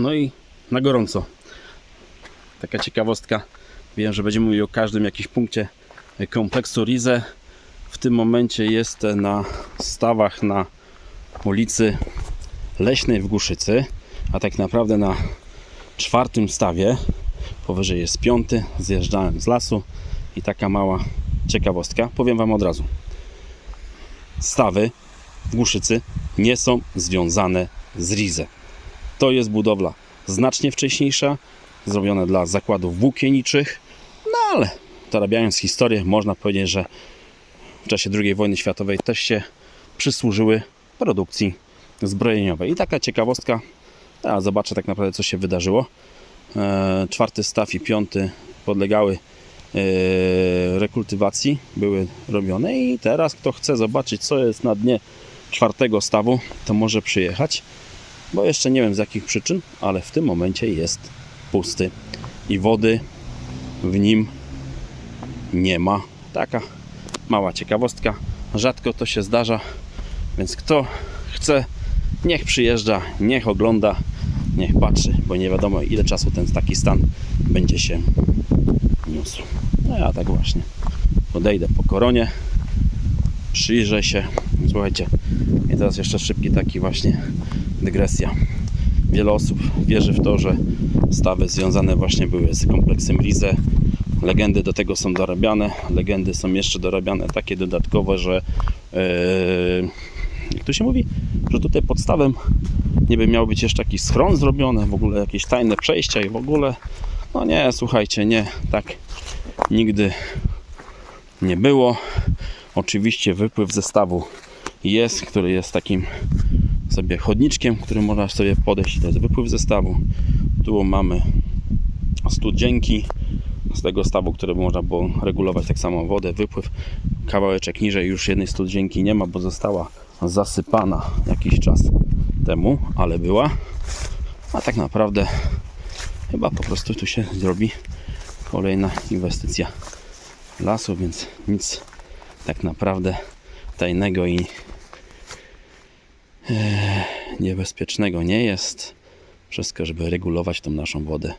no i na gorąco. Taka ciekawostka. Wiem, że będziemy mówili o każdym jakimś punkcie kompleksu Rize. W tym momencie jest na stawach na ulicy Leśnej w Głuszycy, a tak naprawdę na czwartym stawie. Powyżej jest piąty. Zjeżdżałem z lasu i taka mała ciekawostka. Powiem Wam od razu. Stawy w Głuszycy nie są związane z Rize. To jest budowla znacznie wcześniejsza, zrobiona dla zakładów włókienniczych, no ale dorabiając historię, można powiedzieć, że w czasie II wojny światowej też się przysłużyły produkcji zbrojeniowej. I taka ciekawostka, a zobaczę tak naprawdę co się wydarzyło. E, Czwarty staw i piąty podlegały e, rekultywacji, były robione i teraz kto chce zobaczyć co jest na dnie czwartego stawu, to może przyjechać, bo jeszcze nie wiem z jakich przyczyn, ale w tym momencie jest pusty i wody w nim nie ma. Taka mała ciekawostka. Rzadko to się zdarza, więc kto chce, niech przyjeżdża, niech ogląda, niech patrzy, bo nie wiadomo ile czasu ten taki stan będzie się niósł. No ja tak właśnie podejdę po koronie, przyjrzę się. Słuchajcie, i teraz jeszcze szybki taki właśnie dygresja. Wiele osób wierzy w to, że stawy związane właśnie były z kompleksem Rize. Legendy do tego są dorabiane. Legendy są jeszcze dorabiane takie dodatkowe, że yy, jak to się mówi, że tutaj podstawem niby miał być jeszcze jakiś schron zrobiony, w ogóle jakieś tajne przejścia i w ogóle no nie, słuchajcie, nie, tak nigdy nie było. Oczywiście wypływ zestawu jest, który jest takim sobie chodniczkiem, który można sobie podejść. To jest wypływ zestawu. Tu mamy studzienki z tego stawu, które można było regulować tak samo wodę, wypływ. Kawałeczek niżej już jednej studzienki nie ma, bo została zasypana jakiś czas temu, ale była. A tak naprawdę chyba po prostu tu się zrobi kolejna inwestycja lasu, więc nic tak naprawdę tajnego i niebezpiecznego nie jest. Wszystko, żeby regulować tą naszą wodę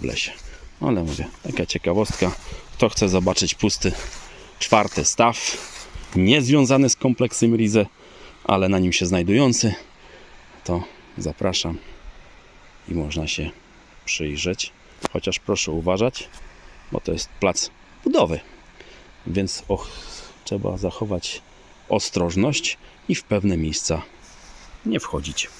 w lesie. Ale mówię, taka ciekawostka. Kto chce zobaczyć pusty czwarty staw, niezwiązany z kompleksem Rize, ale na nim się znajdujący, to zapraszam i można się przyjrzeć. Chociaż proszę uważać, bo to jest plac budowy, więc och, trzeba zachować ostrożność i w pewne miejsca nie wchodzić.